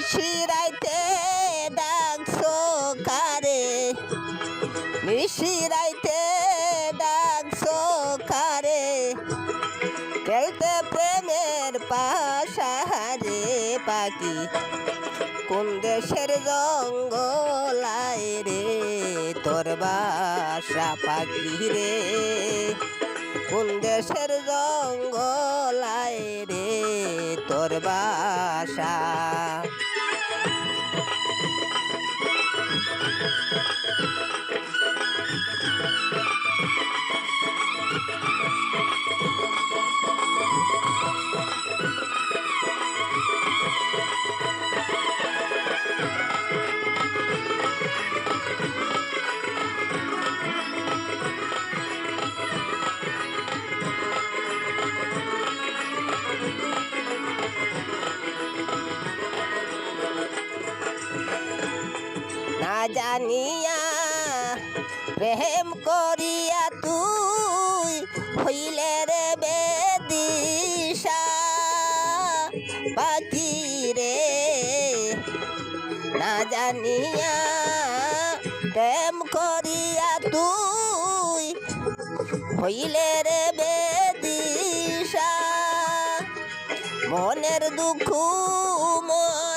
নিশিরাইতে ডাকছো কারে? নিশিরাইতে ডাকছো কারে? খেলতে প্রেমের পাশাহারে পাখি, কোন দেশের জঙ্গলায় রে তোর বাসা পাখি রে? কোন দেশের জঙ্গলায় রে তোর বাসা? জানিয়া, প্রেম করিয়া তুই হইলে রে বেদিশা। পাখি রে, না জানিয়া, প্রেম করিয়া তুই হইলে রে বেদিশা। মনের দুঃখ মনে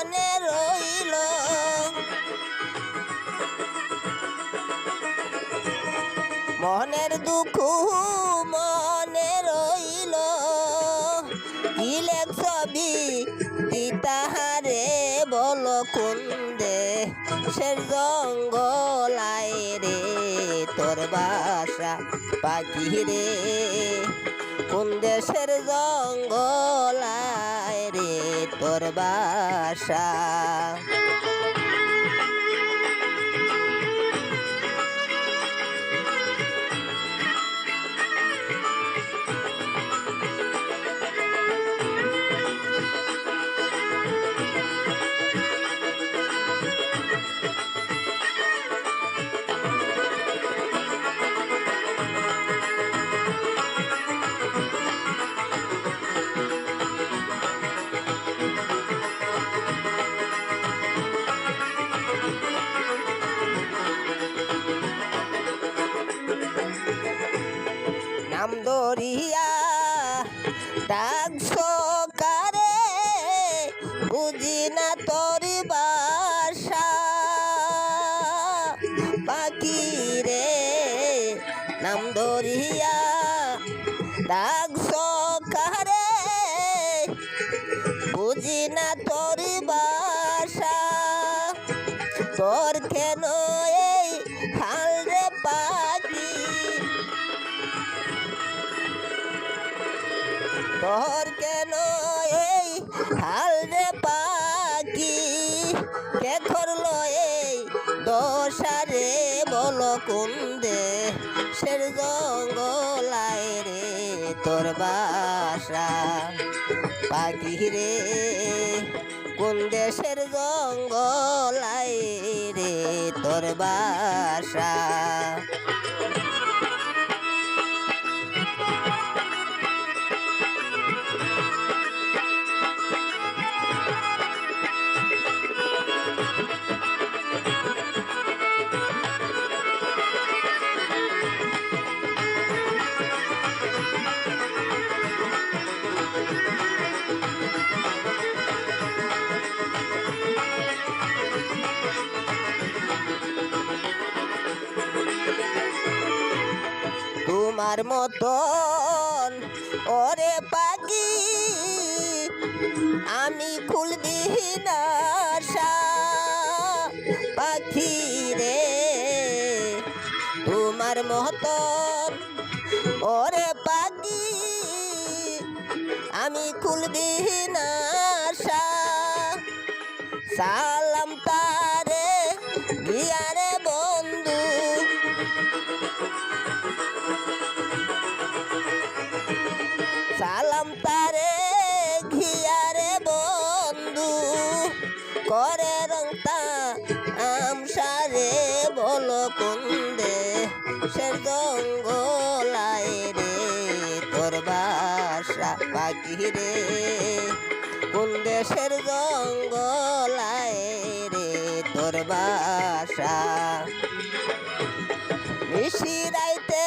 মনের দুঃখ মনে রইল। ইলেক ছবি তিতাহারে বল কুন্দে? সে জঙ্গলায় রে তোর বাসা পাখি রে। কোন দেশের জঙ্গলায় রে তোর বাসা। নাম দরিয়া ডাকছো কারে? বুঝি না তোর বাসা। পাখি রে, নাম দরিয়া ডাকছো কারে? বুঝি না তোর বাসা। তোর তোর কেন এই হাল রে পাখি? কে করল এই দশারে বল কুন্দে, সের জঙ্গলায় রে তোর বাসা। পাখি রে কোন দেশের জঙ্গলায় রে তোর বাসা। তোমার মতন। ওরে পাখি, আমি খুলবি না আশা পাখি রে। তোমার মতন, ওরে পাখি, আমি খুলবি না আশা। সালাম তারে গিয়ারে বন্ধু জঙ্গলায় রে তোর বাসা পাখি রে। কোন দেশের জঙ্গলায় রে তোর বাসা? মিশিরাইতে